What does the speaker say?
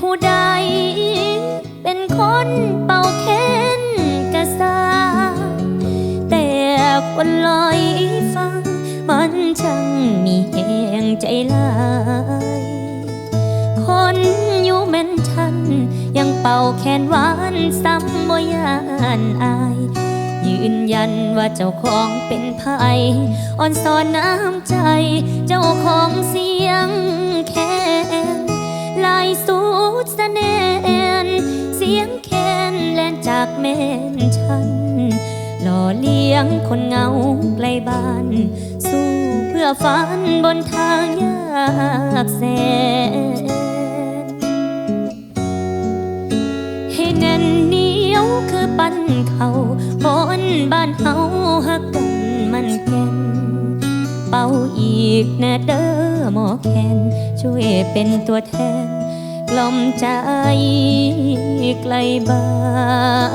ผู้ใด เป็นคนเป่าแค้นกระซาแต่คนลอยฟัง มันช่างมีแหงใจลาย คนอยู่แม่นฉัน ยังเป่าแคนหวานซ้ำบ่ยานอายยืนยันว่าเจ้าของเป็นไผอ่อนสอนน้ำใจ เจ้าของเสียง สนนเสียงแคนแลนจากแม่นฉัน หล่อเลี้ยงคนเงาไกลบ้าน สู้เพื่อฝันบนทางยากแสนให้แน่นเหนียวคือปั้นเขาบนบ้านเฮาหักกันมันแก่นเป่าอีกนะเด้อหมอแคนช่วยเป็นตัวแทน กล่อมใจไกลบ้าน